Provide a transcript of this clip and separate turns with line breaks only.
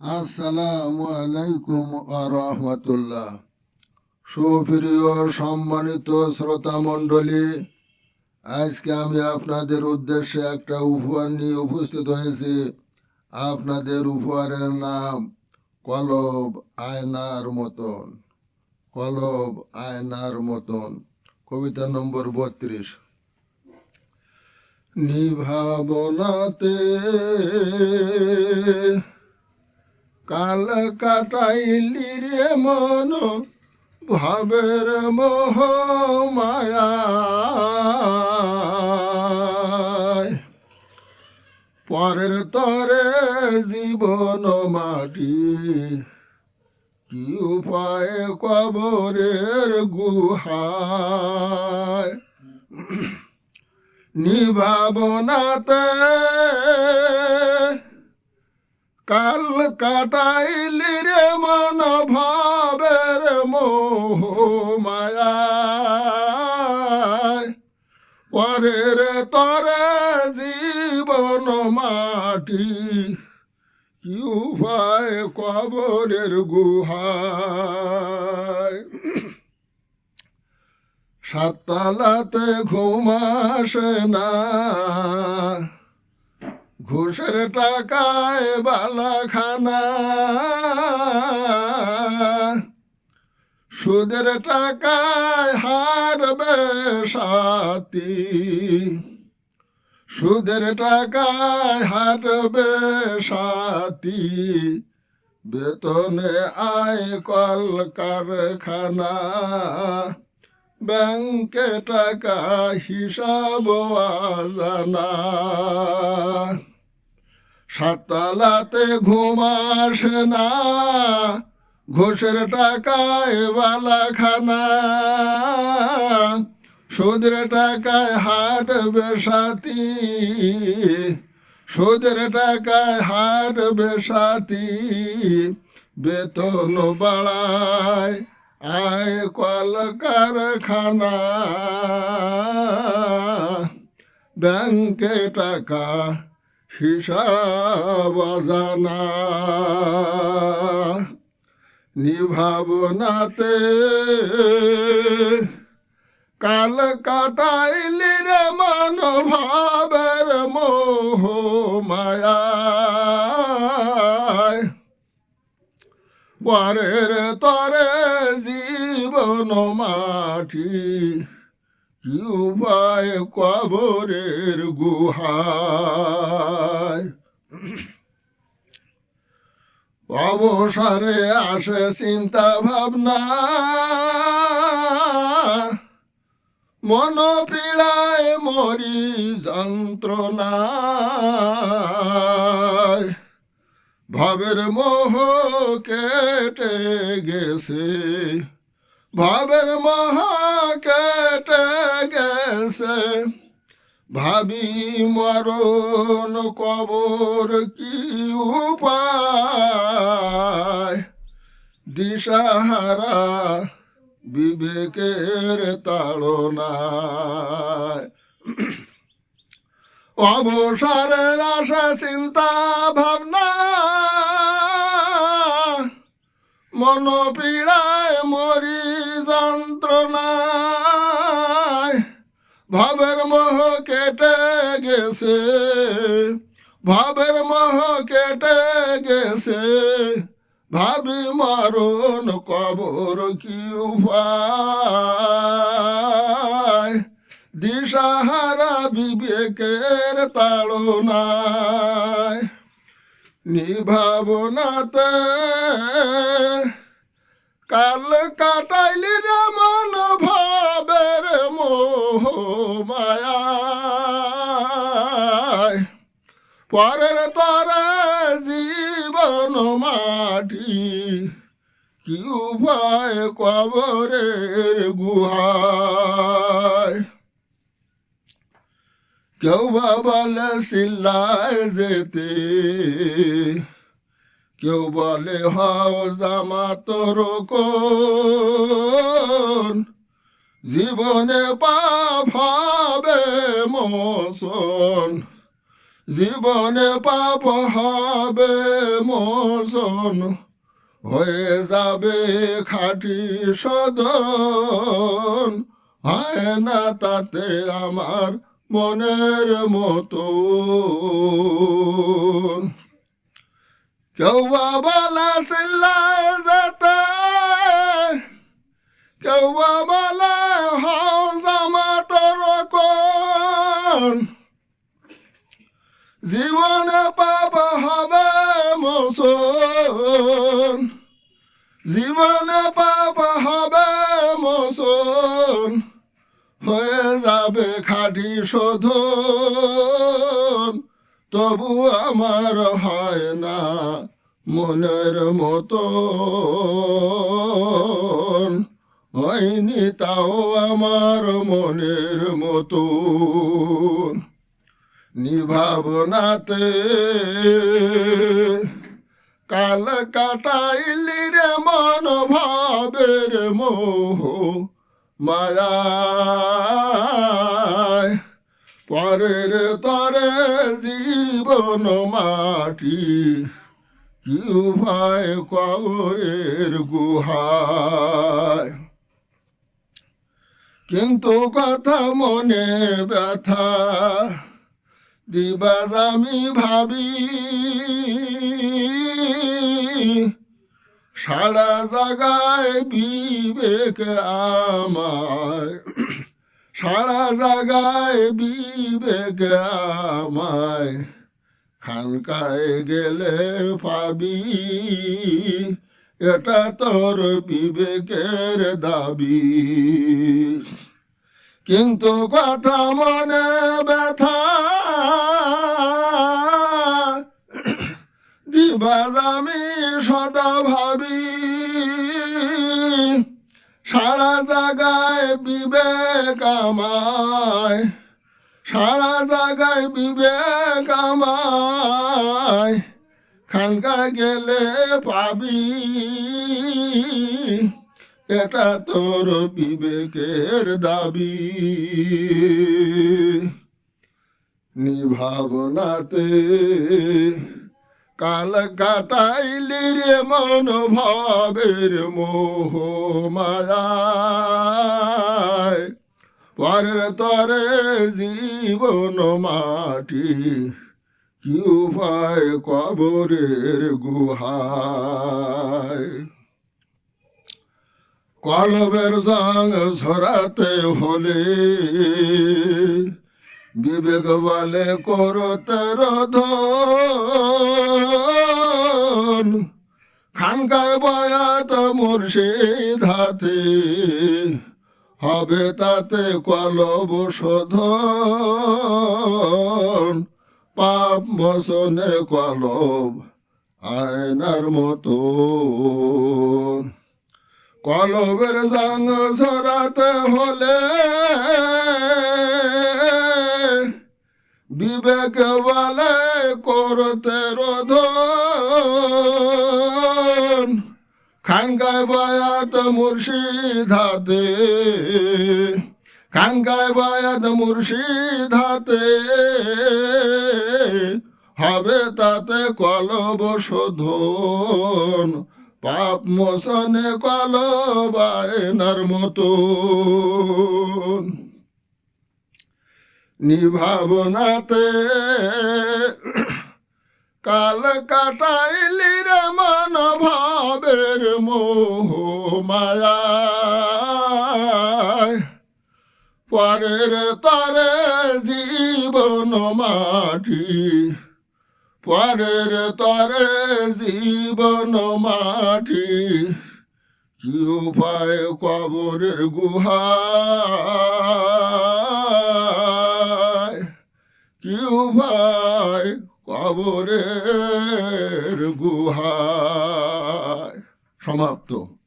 আসসালামু আলাইকুম রহমতুল্লাহ। সুপ্রিয় সম্মানিত শ্রোতা মণ্ডলী, আজকে আমি আপনাদের উদ্দেশ্যে একটা উপহার নিয়ে উপস্থিত হয়েছি। আপনাদের উপহারের নাম কলব আয়নার মতন, কলব আয়নার মতন, কবিতা নম্বর বত্রিশ। নিভাবনাতে কাল কাটাইলি রে মন, ভাবের মোহ মায়া। পরের তরে জীবন মাটি, কি উপায় কবরের গুহায়? নিভাবনাতে কাল কাটাইলি রে মন ভাবের মোহ মায়া পরের তরে জীবন মাটি, কি উপায় কবরের গুহায়। সাততালাতে ঘুমাসে না। ঘুষের টাকায় বালাখানা। সুদের টাকায় হারবে সাথী। সুদের টাকায় হারবে সাথী। বেতনে আয় কল কারখানা ব্যাংকে টাকা হিসাব জানা সাতলাতে ঘুমাস না, ঘোষের টাকায় বালাখানা। সুদের টাকায় হাট বেসাতি, সুদের টাকায় হাট বেসাতি, বেতন বাড়ায় আয় কল কারখানা ব্যাংকে টাকা জানা নিভাবনাতে কাল কাটাইলি রে মন ভাবের মোহ মায়া পরের তরে জীবন মাটি কি কবরের গুহায়। অবসরে আসে চিন্তা ভাবনা। মন পীড়ায় মরি যন্ত্রণা। ভাবের মোহ কেটে গেছে। ভাবের মোহ কেটে গেছে। ভাবি, মরণ কবর কি উপায়? দিশাহারা বিবেকের তাড়নায়। অবসরে আশা চিন্তা ভাবনা। মন পীড়ায় মরি যন্ত্রণায় ভাবের মোহ কেটে গেছে। ভাবের মোহ কেটে গেছে। ভাবি মারণ কবর কি দিশাহারা বিবেকের তাড়নায়। নিভাবনাতে কাল কাটাইলি রে মন ভাবের মোহ মায়া। পরের তরে জীবন মাটি, কি উপায় কবরের গুহায়? কেউ বা বলে যেতে কেউ বলে, হও জামা তোর কোন? জীবনে পাপ হবে মোসন জীবনে পাপ হবে মোচন। হয়ে যাবে খাটি সদন। হয় না তাতে আমার মনের মতো কেউ বা বলা সিল্লায় যেতে, কেউ বা বলা হাও জামা তোর কোন জীবনে পাপ হবে মোচন, জীবনে পাপ হবে মোচন, হয়ে যাবে খাঁটি শোধন তবু আমার হয় না মনের মতো। হয়নি তাও আমার মনের মতন নিভাবনাতে কাল কাটাইলি রে মন ভাবের মোহ মায়ায়। পরের তরে জীবন মাটি কি উভয় কবরের গুহায়। কিন্তু কথা মনে ব্যথা দিবাজ আমি ভাবি, সারা জাগায় বিবেক আমায়। সারা জাগায় বিবেক আমায়। খানকায় গেলে পাবি, এটা তোর বিবেকের দাবি। কিন্তু কথা মনে ব্যথা দিবা আমি সদা ভাবি। বিবেক আমায়, সারা জায়গায় বিবেক আমায় খানকা গেলে পাবি। এটা তোর বিবেকের দাবি। নিভাবনাতে কাল কাটাইলি রে মন ভাবের মোহ পরের তরে জীবন মাটি, কি উপায় কবরের গুহায়? কলবের জং ঝরাতে হলে বিবেক বলে করতে রোধন। খানকায় বয়াত মুর্শিদ হাতে হবে তাতে কলব শোধন। পাপ মোচনে কলব আয়নার মতো। কলবের জাং ঝরাতে হলে বিবেক বলে করতে রোধন খাঙ্গায় বায়াত মুর্শিদ হাতে খাঙ্গায় বায়াত মুর্শিদ হাতে হবে তাতে কলব শোধন, পাপ মোচনে কলবায়নার মতন। নিভাবনাতে কাল কাটাইলি রে মন ভাবের মোহ মায়ায় পরের তরে জীবন মাটি। পরের তরে জীবন মাটি। কি উপায় কবরের গুহা কি উপায় কবরের গুহা। সমাপ্ত।